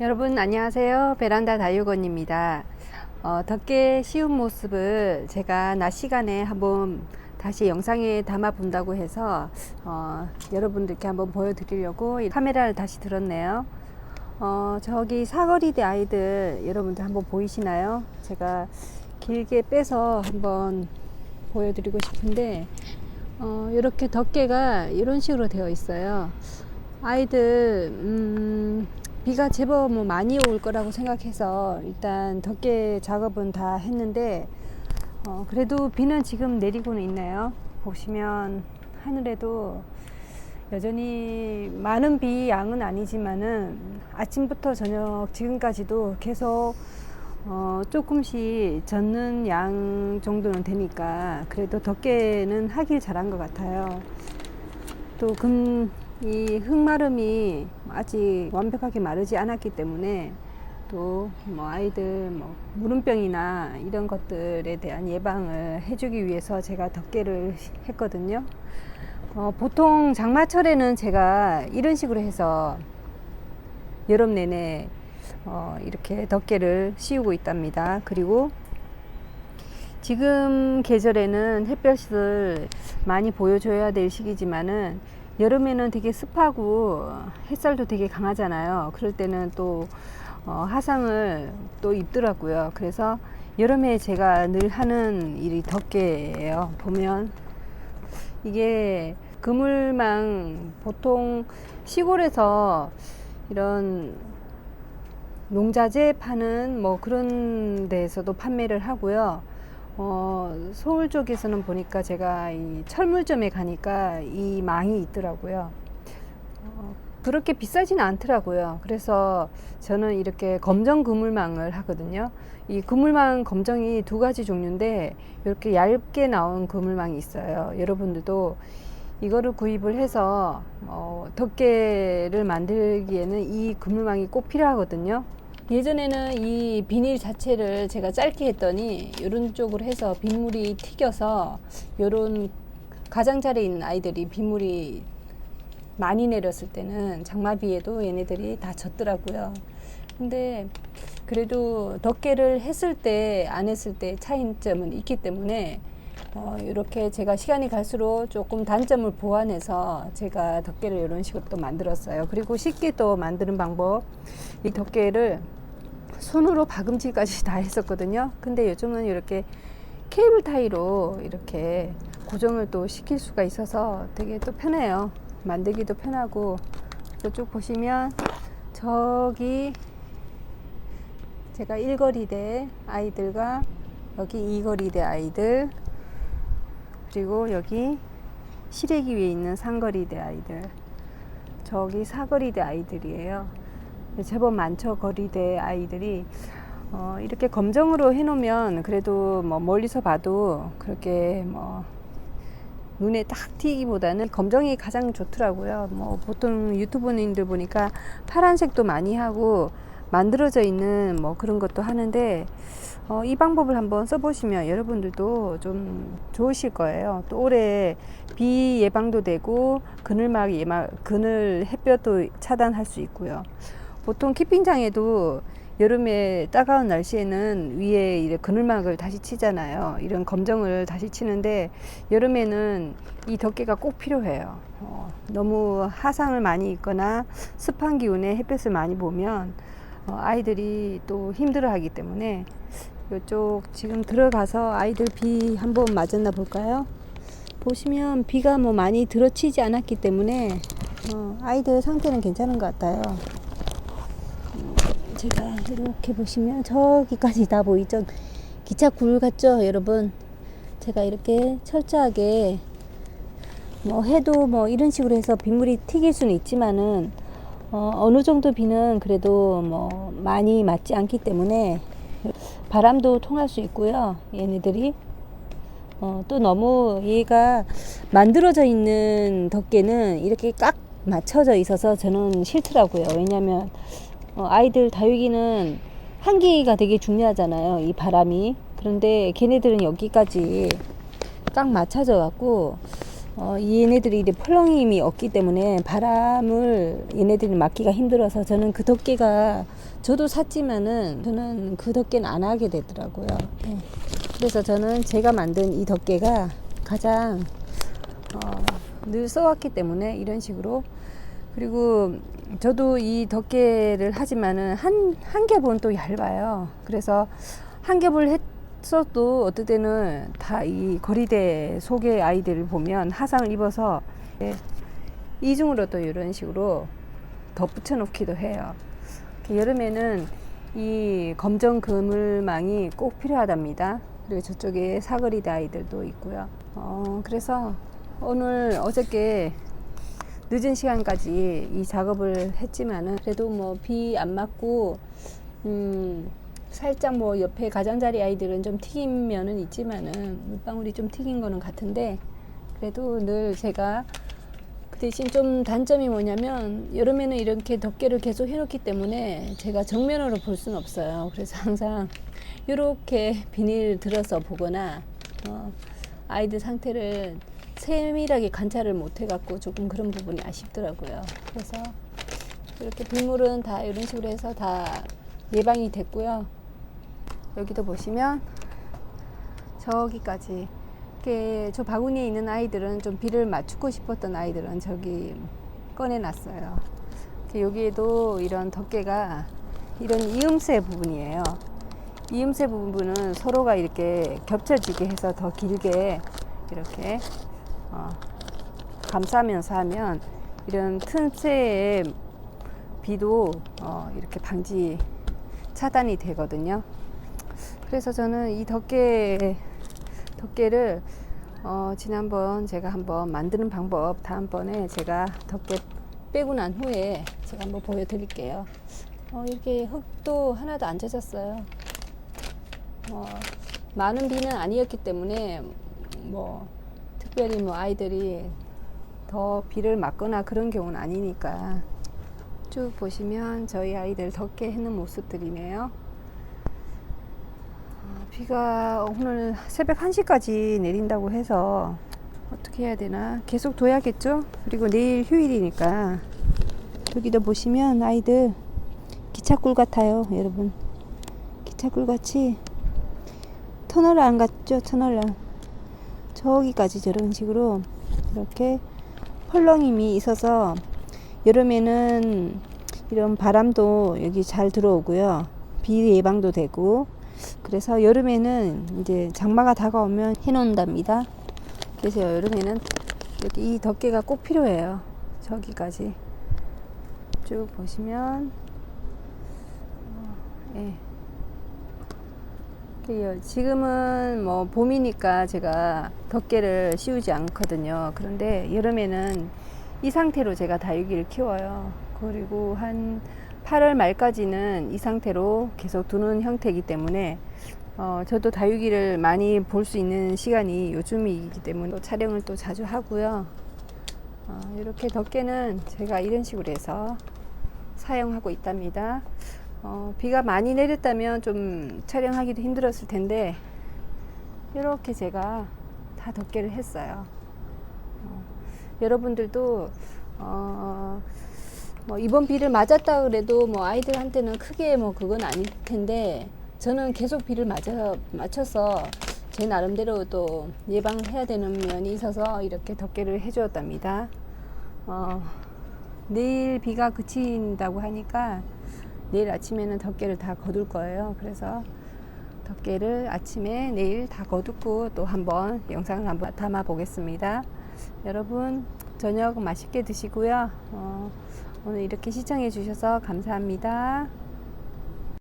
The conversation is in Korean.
여러분 안녕하세요. 베란다 다육원입니다. 어, 덮개 씌운 모습을 제가 낮 시간에 한번 다시 영상에 담아 본다고 해서 어, 여러분들께 한번 보여드리려고 이 카메라를 다시 들었네요. 어, 저기 사거리대 아이들 여러분들 한번 보이시나요? 제가 길게 빼서 한번 보여드리고 싶은데 어, 이렇게 덮개가 이런 식으로 되어 있어요. 아이들 음, 비가 제법 뭐 많이 올 거라고 생각해서 일단 덮개 작업은 다 했는데 어, 그래도 비는 지금 내리고는 있네요. 보시면 하늘에도 여전히 많은 비 양은 아니지만은 아침부터 저녁 지금까지도 계속 어, 조금씩 젖는 양 정도는 되니까 그래도 덮개는 하길 잘한 것 같아요. 또 금, 이 흙마름이 아직 완벽하게 마르지 않았기 때문에 또 뭐 아이들 뭐 무름병이나 이런 것들에 대한 예방을 해주기 위해서 제가 덮개를 했거든요. 어, 보통 장마철에는 제가 이런 식으로 해서 여름 내내 어, 이렇게 덮개를 씌우고 있답니다. 그리고 지금 계절에는 햇볕을 많이 보여줘야 될 시기지만은 여름에는 되게 습하고 햇살도 되게 강하잖아요. 그럴 때는 또 어, 화상을 또 입더라고요. 그래서 여름에 제가 늘 하는 일이 덮개예요. 보면 이게 그물망 보통 시골에서 이런 농자재 파는 뭐 그런 데에서도 판매를 하고요. 어, 서울 쪽에서는 보니까 제가 이 철물점에 가니까 이 망이 있더라고요. 어, 그렇게 비싸지는 않더라고요. 그래서 저는 이렇게 검정 그물망을 하거든요. 이 그물망 검정이 두 가지 종류인데 이렇게 얇게 나온 그물망이 있어요. 여러분들도 이거를 구입을 해서 어, 덮개를 만들기에는 이 그물망이 꼭 필요하거든요. 예전에는 이 비닐 자체를 제가 짧게 했더니 이런 쪽으로 해서 빗물이 튀겨서 이런 가장자리에 있는 아이들이 빗물이 많이 내렸을 때는 장마비에도 얘네들이 다 젖더라고요. 근데 그래도 덮개를 했을 때 안 했을 때 차이점은 있기 때문에 어, 이렇게 제가 시간이 갈수록 조금 단점을 보완해서 제가 덮개를 이런 식으로 또 만들었어요. 그리고 쉽게 또 만드는 방법 이 덮개를 손으로 박음질까지 다 했었거든요. 근데 요즘은 이렇게 케이블 타이로 이렇게 고정을 또 시킬 수가 있어서 되게 또 편해요. 만들기도 편하고 이쪽 보시면 저기 제가 1거리대 아이들과 여기 2거리대 아이들 그리고 여기 시래기 위에 있는 상거리대 아이들 저기 사거리대 아이들이에요. 제법 많죠 거리대 아이들이 어, 이렇게 검정으로 해놓으면 그래도 뭐 멀리서 봐도 그렇게 뭐 눈에 딱 띄기보다는 검정이 가장 좋더라고요. 뭐 보통 유튜브인들 보니까 파란색도 많이 하고 만들어져 있는 뭐 그런 것도 하는데 어, 이 방법을 한번 써보시면 여러분들도 좀 좋으실 거예요. 또 올해 비 예방도 되고 그늘막 예방, 그늘 햇볕도 차단할 수 있고요. 보통 키핑장에도 여름에 따가운 날씨에는 위에 이제 그늘막을 다시 치잖아요. 이런 검정을 다시 치는데 여름에는 이 덮개가 꼭 필요해요. 어, 너무 하상을 많이 입거나 습한 기운에 햇볕을 많이 보면 어, 아이들이 또 힘들어하기 때문에 이쪽 지금 들어가서 아이들 비 한번 맞았나 볼까요? 보시면 비가 뭐 많이 들어치지 않았기 때문에 어, 아이들 상태는 괜찮은 것 같아요. 제가 이렇게 보시면 저기까지 다 보이죠? 기차 굴 같죠, 여러분? 제가 이렇게 철저하게 뭐 해도 뭐 이런 식으로 해서 빗물이 튀길 수는 있지만은 어, 어느 정도 비는 그래도 뭐 많이 맞지 않기 때문에 바람도 통할 수 있고요. 얘네들이 어, 또 너무 얘가 만들어져 있는 덮개는 이렇게 꽉 맞춰져 있어서 저는 싫더라고요. 왜냐면 어, 아이들 다육이는 한기가 되게 중요하잖아요. 이 바람이. 그런데 걔네들은 여기까지 딱 맞춰져 갖고 어, 이 얘네들이 이제 펄렁임이 없기 때문에 바람을 얘네들이 맞기가 힘들어서 저는 그 덮개가 저도 샀지만은 저는 그 덮개는 안 하게 되더라고요. 네. 그래서 저는 제가 만든 이 덮개가 가장 어, 늘 써왔기 때문에 이런 식으로 그리고 저도 이 덮개를 하지만은 한, 한 겹은 또 얇아요. 그래서 한 겹을 했어도 어떨 때는 다 이 거리대 속의 아이들을 보면 하상을 입어서 예, 이중으로 또 이런 식으로 덧붙여 놓기도 해요. 여름에는 이 검정 그물망이 꼭 필요하답니다. 그리고 저쪽에 사거리대 아이들도 있고요. 어, 그래서 오늘 어저께 늦은 시간까지 이 작업을 했지만은 그래도 뭐 비 안 맞고 음 살짝 뭐 옆에 가장자리 아이들은 좀 튀긴 면은 있지만은 물방울이 좀 튀긴 거는 같은데 그래도 늘 제가 그 대신 좀 단점이 뭐냐면 여름에는 이렇게 덮개를 계속 해놓기 때문에 제가 정면으로 볼 수는 없어요. 그래서 항상 이렇게 비닐 들어서 보거나 어, 아이들 상태를 세밀하게 관찰을 못 해갖고 조금 그런 부분이 아쉽더라고요. 그래서 이렇게 빗물은 다 이런 식으로 해서 다 예방이 됐고요. 여기도 보시면 저기까지 이렇게 저 바구니에 있는 아이들은 좀 비를 맞추고 싶었던 아이들은 저기 꺼내놨어요. 여기에도 이런 덮개가 이런 이음새 부분이에요. 이음새 부분은 서로가 이렇게 겹쳐지게 해서 더 길게 이렇게 어, 감싸면서 하면 이런 틈새에 비도 어, 이렇게 방지 차단이 되거든요. 그래서 저는 이 덮개 덮개를 어, 지난번 제가 한번 만드는 방법 다음번에 제가 덮개 빼고 난 후에 제가 한번 보여드릴게요. 어, 이렇게 흙도 하나도 안 젖었어요. 어, 많은 비는 아니었기 때문에 뭐 특별히 뭐 아이들이 더 비를 맞거나 그런 경우는 아니니까 쭉 보시면 저희 아이들 덮개 해는 모습들이네요. 어, 비가 오늘 새벽 1시까지 내린다고 해서 어떻게 해야 되나 계속 둬야겠죠? 그리고 내일 휴일이니까 여기도 보시면 아이들 기차꿀 같아요 여러분 기차꿀 같이 터널 안 갔죠 터널 안 저기까지 저런 식으로 이렇게 펄렁임이 있어서 여름에는 이런 바람도 여기 잘 들어오고요. 비 예방도 되고 그래서 여름에는 이제 장마가 다가오면 해놓는답니다. 그래서 여름에는 여기 이 덮개가 꼭 필요해요. 저기까지 쭉 보시면 어, 예. 지금은 뭐 봄이니까 제가 덮개를 씌우지 않거든요. 그런데 여름에는 이 상태로 제가 다육이를 키워요. 그리고 한 8월 말까지는 이 상태로 계속 두는 형태이기 때문에 어, 저도 다육이를 많이 볼 수 있는 시간이 요즘이기 때문에 또 촬영을 또 자주 하고요. 어, 이렇게 덮개는 제가 이런 식으로 해서 사용하고 있답니다. 어, 비가 많이 내렸다면 좀 촬영하기도 힘들었을 텐데 이렇게 제가 다 덮개를 했어요. 어, 여러분들도 어, 뭐 이번 비를 맞았다 그래도 뭐 아이들한테는 크게 뭐 그건 아닐 텐데 저는 계속 비를 맞아 맞춰서 제 나름대로 또 예방을 해야 되는 면이 있어서 이렇게 덮개를 해주었답니다. 어, 내일 비가 그친다고 하니까 내일 아침에는 덮개를 다 거둘 거예요. 그래서 덮개를 아침에 내일 다 거두고 또 한번 영상을 한번 담아 보겠습니다. 여러분 저녁 맛있게 드시고요. 어, 오늘 이렇게 시청해 주셔서 감사합니다.